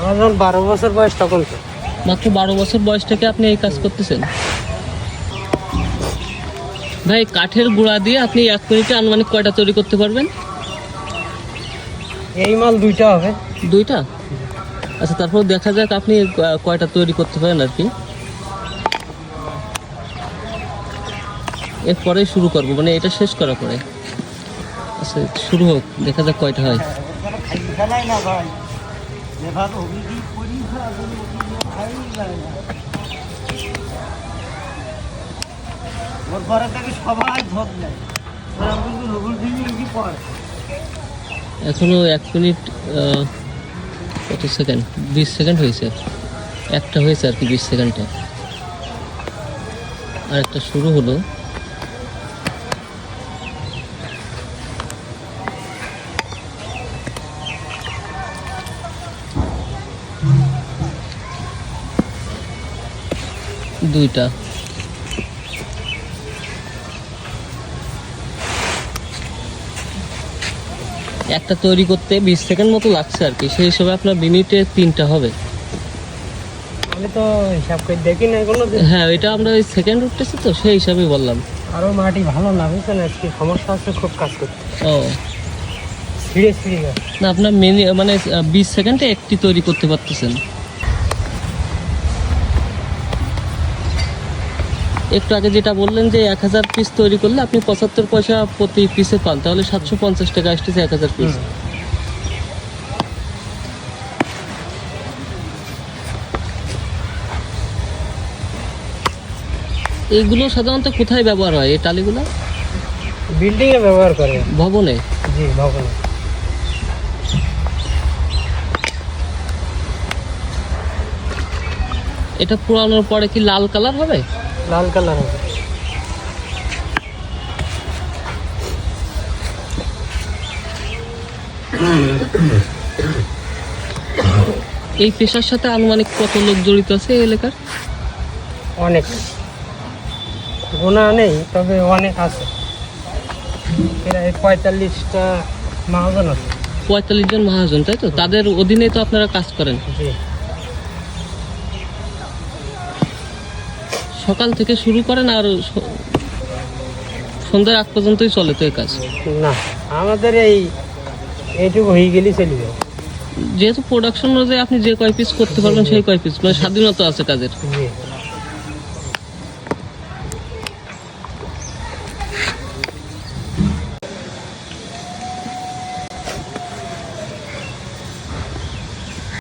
আমার যখন বারো বছর বয়স তখন। তো মাত্র বারো বছর বয়স থেকে আপনি এই কাজ করতেছেন? ভাই কাঠের গুঁড়া দিয়ে আপনি এক মিনিটে আনুমানিক কয়টা তৈরি করতে পারবেন? এই মাল দুইটা হবে। দুইটা? আচ্ছা তারপর দেখা যাক আপনি কয়টা তৈরি করতে পারেন আর কি। এরপরে শুরু করব মানে এটা শেষ করার পরে। আচ্ছা শুরু হোক দেখা যাক কয়টা হয়। না ভাই। এবার থেকে সবাই নেয়। পড়ে? এখনও এক মিনিট কত সেকেন্ড বিশ সেকেন্ড হয়েছে। একটা হয়েছে আর কি বিশ সেকেন্ডে আর একটা শুরু হলো। দুইটা। একটা তৈরি করতে বিশ সেকেন্ড মতো লাগছে আর কি সেই হিসাবে আপনার মিনিটে তিনটা হবে। আমি তো হিসাব করে দেখি না কোনো হ্যাঁ এটা আমরা ওই সেকেন্ড উঠতেছি তো সেই হিসাবেই বললাম। আরও মাটি ভালো না বুঝছেন আজকে সমস্যা আছে খুব কাজ করতে। ও। ছিঁড়ে ছিঁড়ে না আপনার মিনি মানে বিশ সেকেন্ডে একটি তৈরি করতে পারতেছেন। একটু আগে যেটা বললেন যে এক হাজার পিস তৈরি করলে আপনি পঁচাত্তর পয়সা প্রতি পিসে পান তাহলে সাতশো পঞ্চাশ টাকা আসতেছে এক হাজার পিস এইগুলো সাধারণত কোথায় ব্যবহার হয়? এই টালিগুলো? বিল্ডিং এ ব্যবহার করে। ভবনে? জি ভবনে। এটা পুরানোর পরে কি লাল কালার হবে? লাল কালার হবে। এই পেশার সাথে আনুমানিক কত লোক জড়িত আছে এই এলাকার? অনেক। গোনা নেই তবে অনেক আছে। প্রায় পঁয়তাল্লিশটা মহাজন আছে। পঁয়তাল্লিশ জন মহাজন তাই তো? তাদের অধীনে তো আপনারা কাজ করেন। জি। সকাল থেকে শুরু করেন আর সন্ধ্যা সন্ধ্যার আগ পর্যন্তই চলে তো এই কাজ। না আমাদের এই এইটুকু হয়ে গেলেই চলবে। যেহেতু প্রোডাকশন অনুযায়ী আপনি যে কয় পিস করতে পারবেন সেই কয় পিস মানে স্বাধীনতা আছে কাজের।